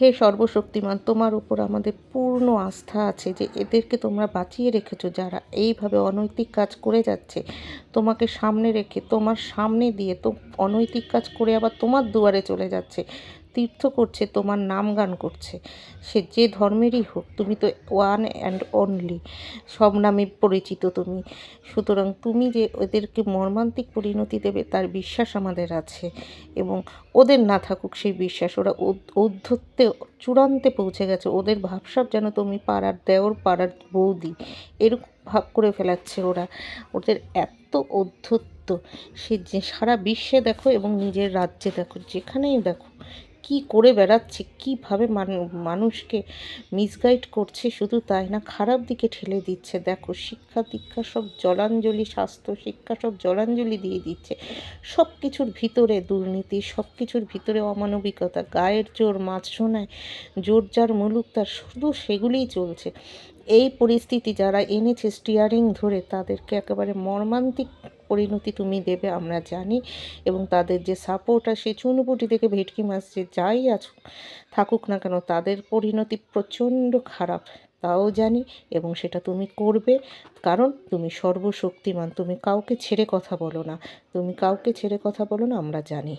হে সর্বশক্তিমান, তোমার উপর আমাদের পূর্ণ আস্থা আছে যে এদেরকে তোমরা বাঁচিয়ে রেখেছো, যারা এইভাবে অনৈতিক কাজ করে যাচ্ছে। তোমাকে সামনে রেখে, তোমার সামনে দিয়ে তো অনৈতিক কাজ করে আবার তোমার দুয়ারে চলে যাচ্ছে। তীর্থ করছে, তোমার নাম গান করছে। সে যে ধর্মেরই হোক, তুমি তো ওয়ান অ্যান্ড অনলি সব নামে পরিচিত তুমি। সুতরাং তুমি যে ওদেরকে মর্মান্তিক পরিণতি দেবে, তার বিশ্বাস আমাদের আছে। এবং ওদের না থাকুক সেই বিশ্বাস, ওরা ঔদ- ঔদ্ধত্যে চূড়ান্তে পৌঁছে গেছে। ওদের ভাবসাব যেন তুমি পাড়ার দেওর, পাড়ার বৌদি, এরকম ভাব করে ফেলাচ্ছে ওরা। ওদের এত ঔদ্ধত্য, সে যে সারা বিশ্বে দেখো এবং নিজের রাজ্যে দেখো, যেখানেই দেখো কি করে বেড়াচ্ছে, কীভাবে মানুষকে মিসগাইড করছে, শুধু তাই না খারাপ দিকে ঠেলে দিচ্ছে। দেখো, শিক্ষা দীক্ষা সব জলাঞ্জলি, স্বাস্থ্য শিক্ষা সব জলাঞ্জলি দিয়ে দিচ্ছে। সব কিছুর ভিতরে দুর্নীতি সব কিছুর ভিতরে অমানবিকতা, গায়ের জোর, মাছ শোনায় জোর যার মুলুক তার, শুধু সেগুলিই চলছে। এই পরিস্থিতি যারা এনেছে স্টিয়ারিং ধরে, তাদেরকে একেবারে মর্মান্তিক পরিণতি তুমি দেবে, আমরা জানি। এবং তাদের যে সাপোর্ট সেই চুনুপুটি থেকে ভেটকি মাছ যে যাই আছো, থাকুক না কেন, তাদের পরিণতি প্রচণ্ড খারাপ, তাও জানি। এবং সেটা তুমি করবে, কারণ তুমি সর্বশক্তিমান, তুমি কাউকে ছেড়ে কথা বলো না। তুমি কাউকে ছেড়ে কথা বলো না, আমরা জানি।